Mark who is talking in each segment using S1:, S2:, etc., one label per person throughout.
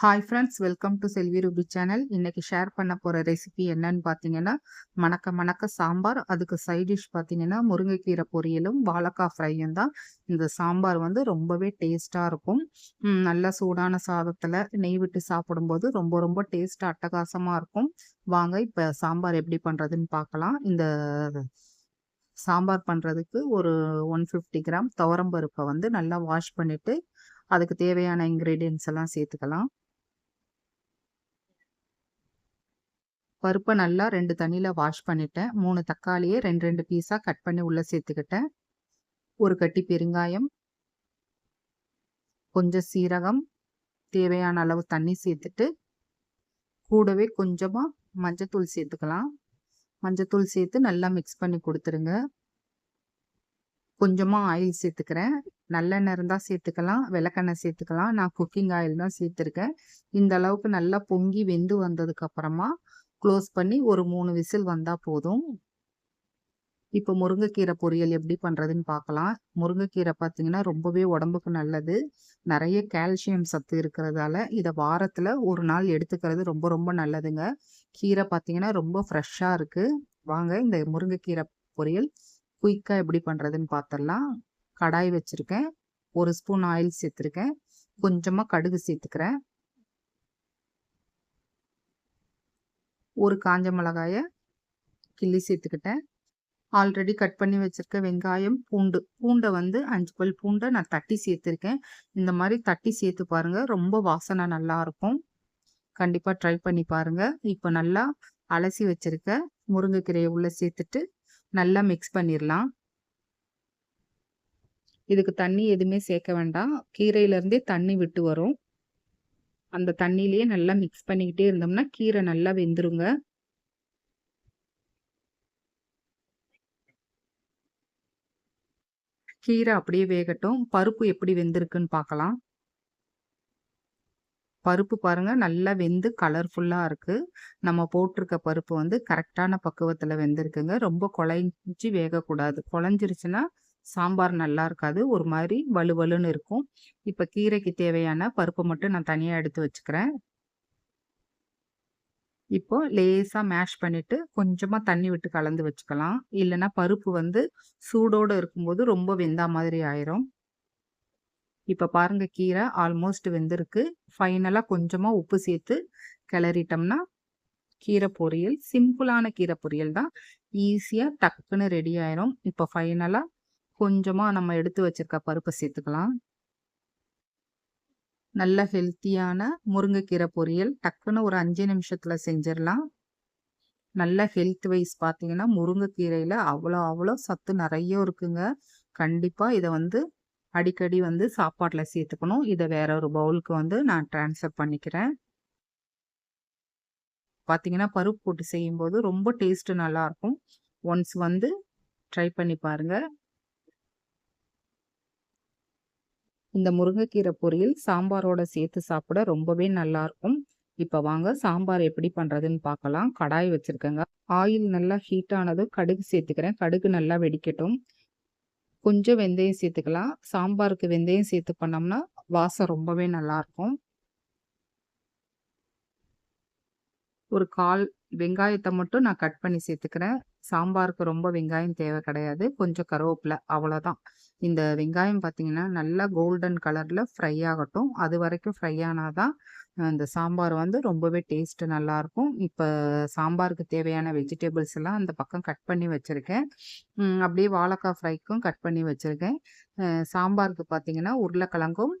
S1: Hi friends welcome to Selvi Ruby channel இன்னைக்கு share பண்ண போகிற ரெசிபி என்னன்னு பார்த்தீங்கன்னா மணக்க மணக்க சாம்பார் அதுக்கு சைட் டிஷ் பார்த்தீங்கன்னா முருங்கைக்கீரை பொரியலும் வாழைக்காய் ஃப்ரையும் தான். இந்த சாம்பார் வந்து ரொம்பவே டேஸ்ட்டாக இருக்கும். நல்ல சூடான சாதத்தில் நெய் விட்டு சாப்பிடும்போது ரொம்ப ரொம்ப டேஸ்ட் அட்டகாசமாக இருக்கும். வாங்க இப்போ சாம்பார் எப்படி பண்ணுறதுன்னு பார்க்கலாம் இந்த சாம்பார் பண்ணுறதுக்கு ஒரு ஒன் ஃபிஃப்டி கிராம் துவரம்பருப்பை வந்து நல்லா வாஷ் பண்ணிவிட்டு அதுக்கு தேவையான இன்க்ரீடியன்ஸ் எல்லாம் சேர்த்துக்கலாம். பருப்பை நல்லா ரெண்டு தண்ணியில் வாஷ் பண்ணிட்டேன். மூணு தக்காளியை ரெண்டு ரெண்டு பீஸாக கட் பண்ணி உள்ளே சேர்த்துக்கிட்டேன். ஒரு கட்டி பெருங்காயம் கொஞ்சம் சீரகம் தேவையான அளவு தண்ணி சேர்த்துட்டு கூடவே கொஞ்சமாக மஞ்சத்தூள் சேர்த்துக்கலாம். மஞ்சத்தூள் சேர்த்து நல்லா மிக்ஸ் பண்ணி கொடுத்துருங்க. கொஞ்சமாக ஆயில் சேர்த்துக்கிறேன். நல்லெண்ணெய் இருந்தால் சேர்த்துக்கலாம். விளக்கெண்ணெய் சேர்த்துக்கலாம். நான் குக்கிங் ஆயில் தான் சேர்த்துருக்கேன். இந்த அளவுக்கு நல்லா பொங்கி வெந்து வந்ததுக்கப்புறமா க்ளோஸ் பண்ணி ஒரு மூணு விசில் வந்தால் போதும். இப்போ முருங்கைக்கீரை பொரியல் எப்படி பண்ணுறதுன்னு பார்க்கலாம். முருங்கைக்கீரை பார்த்தீங்கன்னா ரொம்பவே உடம்புக்கு நல்லது. நிறைய கால்சியம் சத்து இருக்கிறதால இதை வாரத்தில் ஒரு நாள் எடுத்துக்கிறது ரொம்ப ரொம்ப நல்லதுங்க. கீரை பார்த்தீங்கன்னா ரொம்ப ஃப்ரெஷ்ஷாக இருக்குது வாங்க இந்த முருங்கைக்கீரை பொரியல் குயிக்காக எப்படி பண்ணுறதுன்னு பார்த்துடலாம். கடாய் வச்சுருக்கேன். ஒரு ஸ்பூன் ஆயில் சேர்த்துருக்கேன். கொஞ்சமாக கடுகு சேர்த்துக்கிறேன். ஒரு காஞ்ச மிளகாயை கிள்ளி சேர்த்துக்கிட்டேன். ஆல்ரெடி கட் பண்ணி வச்சுருக்க வெங்காயம் பூண்டு. பூண்டை வந்து அஞ்சு பல் பூண்டை நான் தட்டி சேர்த்துருக்கேன். இந்த மாதிரி தட்டி சேர்த்து பாருங்கள் ரொம்ப வாசனை நல்லாயிருக்கும் கண்டிப்பாக ட்ரை பண்ணி பாருங்கள் இப்போ நல்லா அலசி வச்சுருக்க முருங்கைக்கீரையை உள்ளே சேர்த்துட்டு நல்லா மிக்ஸ் பண்ணிடலாம் இதுக்கு தண்ணி எதுவுமே சேர்க்க வேண்டாம். கீரையிலேருந்தே தண்ணி விட்டு வரும். அந்த தண்ணியிலேயே நல்லா மிக்ஸ் பண்ணிக்கிட்டே இருந்தோம்னா கீரை நல்லா வெந்துருங்க. கீரை அப்படியே வேகட்டும். பருப்பு எப்படி வெந்திருக்குன்னு பார்க்கலாம். பருப்பு பாருங்க நல்லா வெந்து கலர்ஃபுல்லாக இருக்கு. நம்ம போட்டிருக்க பருப்பு வந்து கரெக்டான பக்குவத்தில் வெந்திருக்குங்க. ரொம்ப குழஞ்சி வேகக்கூடாது. குழஞ்சிருச்சுன்னா சாம்பார் நல்லா இருக்காது. ஒரு மாதிரி வலுவலுன்னு இருக்கும். இப்போ கீரைக்கு தேவையான பருப்பை மட்டும் நான் தனியாக எடுத்து வச்சுக்கிறேன். இப்போ லேசாக மேஷ் பண்ணிவிட்டு கொஞ்சமாக தண்ணி விட்டு கலந்து வச்சுக்கலாம். இல்லைன்னா பருப்பு வந்து சூடோடு இருக்கும்போது ரொம்ப வெந்தா மாதிரி ஆயிரும். இப்போ பாருங்கள் கீரை ஆல்மோஸ்ட் வெந்திருக்கு. ஃபைனலாக கொஞ்சமாக உப்பு சேர்த்து கிளறிட்டோம்னா கீரை பொரியல் சிம்பிளான கீரை பொரியல் தான். ஈஸியாக டக்குன்னு ரெடி ஆயிரும். இப்போ ஃபைனலாக கொஞ்சமாக நம்ம எடுத்து வச்சிருக்க பருப்பை சேர்த்துக்கலாம். நல்ல ஹெல்த்தியான முருங்கைக்கீரை பொரியல் டக்குன்னு ஒரு அஞ்சு நிமிஷத்தில் செஞ்சிடலாம். நல்ல ஹெல்த் வைஸ் பார்த்தீங்கன்னா முருங்கைக்கீரையில் அவ்வளோ அவ்வளோ சத்து நிறைய இருக்குங்க. கண்டிப்பாக இதை வந்து அடிக்கடி வந்து சாப்பாட்டில் சேர்த்துக்கணும். இதை வேற ஒரு பவுலுக்கு வந்து நான் ட்ரான்ஸ்ஃபர் பண்ணிக்கிறேன். பார்த்தீங்கன்னா பருப்பு போட்டு செய்யும்போது ரொம்ப டேஸ்ட்டு நல்லாயிருக்கும் ஒன்ஸ் வந்து ட்ரை பண்ணி பாருங்கள் இந்த முருங்கைக்கீரை பொரியல் சாம்பாரோட சேர்த்து சாப்பிட ரொம்பவே நல்லா இருக்கும் இப்போ வாங்க சாம்பார் எப்படி பண்ணுறதுன்னு பார்க்கலாம். கடாய் வச்சுருக்கேங்க. ஆயில் நல்லா ஹீட் ஆனதும் கடுகு சேர்த்துக்கிறேன். கடுகு நல்லா வெடிக்கட்டும். கொஞ்சம் வெந்தயம் சேர்த்துக்கலாம். சாம்பாருக்கு வெந்தயம் சேர்த்து பண்ணோம்னா வாசம் ரொம்பவே நல்லாயிருக்கும். ஒரு கால் வெங்காயத்தை மட்டும் நான் கட் பண்ணி சேர்த்துக்கிறேன். சாம்பாருக்கு ரொம்ப வெங்காயம் தேவை கிடையாது. கொஞ்சம் கருவேப்பிலை அவ்வளோதான் இந்த வெங்காயம் பார்த்தீங்கன்னா நல்லா கோல்டன் கலரில் ஃப்ரை ஆகட்டும். அது வரைக்கும் ஃப்ரை ஆனால் தான் இந்த சாம்பார் வந்து ரொம்பவே டேஸ்ட்டு நல்லாயிருக்கும். இப்போ சாம்பாருக்கு தேவையான வெஜிடபிள்ஸ் எல்லாம் அந்த பக்கம் கட் பண்ணி வச்சுருக்கேன். அப்படியே வாழைக்காய் ஃப்ரைக்கும் கட் பண்ணி வச்சுருக்கேன். சாம்பாருக்கு பார்த்தீங்கன்னா உருளைக்கிழங்கும்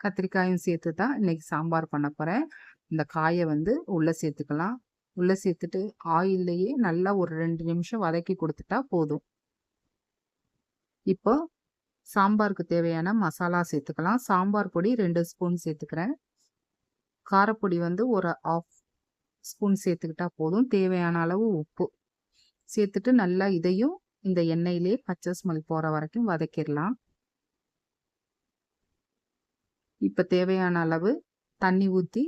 S1: கத்திரிக்காயும் சேர்த்து தான் இன்றைக்கி சாம்பார் பண்ண போகிறேன் இந்த காயை வந்து உள்ளே சேர்த்துக்கலாம். உள்ளே சேர்த்துட்டு ஆயில்லையே நல்லா ஒரு ரெண்டு நிமிஷம் வதக்கி கொடுத்துட்டா போதும். இப்போ சாம்பாருக்கு தேவையான மசாலா சேர்த்துக்கலாம். சாம்பார் பொடி ரெண்டு ஸ்பூன் சேர்த்துக்கிறேன். காரப்பொடி வந்து ஒரு ஆஃப் ஸ்பூன் சேர்த்துக்கிட்டா போதும். தேவையான அளவு உப்பு சேர்த்துட்டு நல்லா இதையும் இந்த எண்ணெயிலே பச்சை ஸ்மெல் போகிற வரைக்கும் வதக்கிடலாம். இப்போ தேவையான அளவு தண்ணி ஊற்றி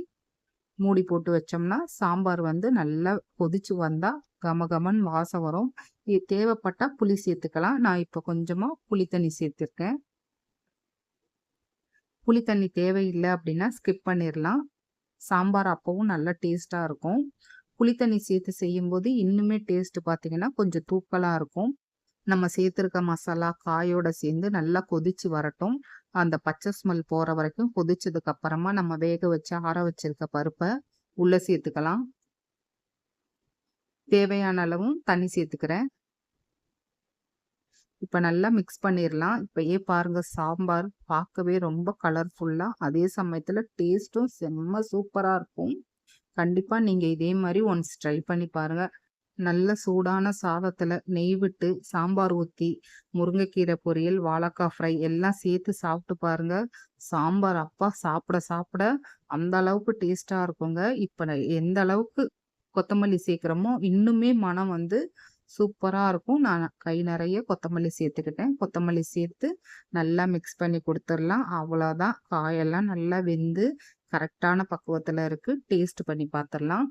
S1: மூடி போட்டு வச்சோம்னா சாம்பார் வந்து நல்லா கொதிச்சு வந்தால் கமகமன் வாசம் வரும். இது தேவைப்பட்டால் புளி சேர்த்துக்கலாம். நான் இப்போ கொஞ்சமாக புளி தண்ணி சேர்த்துருக்கேன். புளி தண்ணி தேவையில்லை அப்படின்னா ஸ்கிப் பண்ணிடலாம் சாம்பார் அப்பவும் நல்லா டேஸ்ட்டாக இருக்கும். புளி தண்ணி சேர்த்து செய்யும்போது இன்னுமே டேஸ்ட் பார்த்தீங்கன்னா கொஞ்சம் தூக்கலாக இருக்கும். நம்ம சேர்த்துருக்க மசாலா காயோட சேர்ந்து நல்லா கொதிச்சு வரட்டும். அந்த பச்சை ஸ்மெல் போகிற வரைக்கும் கொதிச்சதுக்கு அப்புறமா நம்ம வேக வச்சு ஆற வச்சிருக்க பருப்பை உள்ளே சேர்த்துக்கலாம். தேவையான அளவும் தண்ணி சேர்த்துக்கிறேன். இப்போ நல்லா மிக்ஸ் பண்ணிடலாம் இப்போயே பாருங்க சாம்பார் பார்க்கவே ரொம்ப கலர்ஃபுல்லாக அதே சமயத்தில் டேஸ்ட்டும் செம்ம சூப்பராக இருக்கும். கண்டிப்பாக நீங்கள் இதே மாதிரி ஒன்ஸ் ட்ரை பண்ணி பாருங்கள் நல்ல சூடான சாதத்தில் நெய் விட்டு சாம்பார் ஊற்றி முருங்கைக்கீரை பொரியல் வாழைக்காய் ஃப்ரை எல்லாம் சேர்த்து சாப்பிட்டு பாருங்க. சாம்பார் அப்பா சாப்பிட சாப்பிட அந்த அளவுக்கு டேஸ்ட்டாக இருக்குங்க. இப்போ எந்த அளவுக்கு கொத்தமல்லி சேர்க்குறோமோ இன்னுமே மனம் வந்து சூப்பராக இருக்கும். நான் கை நிறைய கொத்தமல்லி சேர்த்துக்கிட்டேன். கொத்தமல்லி சேர்த்து நல்லா மிக்ஸ் பண்ணி கொடுத்துடலாம். அவ்வளோதான் காயெல்லாம் நல்லா வெந்து கரெக்டான பக்குவத்தில் இருக்குது டேஸ்ட் பண்ணி பார்த்துடலாம்.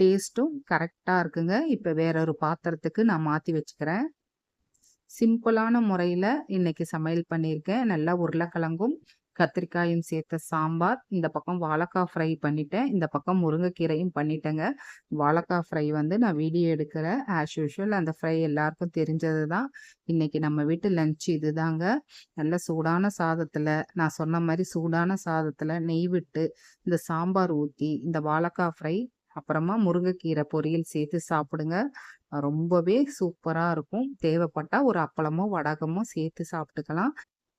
S1: டேஸ்ட்டும் கரெக்டாக இருக்குங்க. இப்போ வேற ஒரு பாத்திரத்துக்கு நான் மாற்றி வச்சுக்கிறேன். சிம்பிளான முறையில் இன்றைக்கி சமையல் பண்ணியிருக்கேன். நல்லா உருளைக்கிழங்கும் கத்திரிக்காயும் சேர்த்த சாம்பார் இந்த பக்கம் வாழைக்காய் ஃப்ரை பண்ணிட்டேன். இந்த பக்கம் முருங்கைக்கீரையும் பண்ணிட்டேங்க. வாழைக்காய் ஃப்ரை வந்து நான் வீடியோ எடுக்கிறேன். ஆஸ் யூஷுவல் அந்த ஃப்ரை எல்லாருக்கும் தெரிஞ்சது தான் இன்னைக்கு நம்ம வீட்டு லஞ்ச் இதுதாங்க. நல்ல சூடான சாதத்தில் நான் சொன்ன மாதிரி சூடான சாதத்தில் நெய் விட்டு இந்த சாம்பார் ஊற்றி இந்த வாழைக்காய் ஃப்ரை அப்புறமா முருங்கைக்கீரை பொரியல் சேர்த்து சாப்பிடுங்க. ரொம்பவே சூப்பராக இருக்கும். தேவைப்பட்டால் ஒரு அப்பளமோ வடகமோ சேர்த்து சாப்பிட்டுக்கலாம்.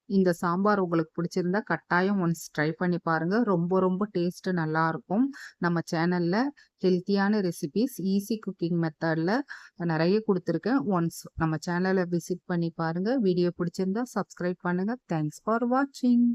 S1: இந்த சாம்பார் உங்களுக்கு பிடிச்சிருந்தா கட்டாயம் ஒன்ஸ் ட்ரை பண்ணி பாருங்க. ரொம்ப ரொம்ப டேஸ்ட் நல்லா இருக்கும். நம்ம சேனல்ல ஹெல்த்தியான ரெசிபிஸ் ஈஸி குக்கிங் மெத்தடில் நிறைய கொடுத்துருக்கேன். ஒன்ஸ் நம்ம சேனலை விசிட் பண்ணி பாருங்க. வீடியோ பிடிச்சிருந்தா சப்ஸ்கிரைப் பண்ணுங்க. தேங்க்ஸ் ஃபார் வாட்சிங்.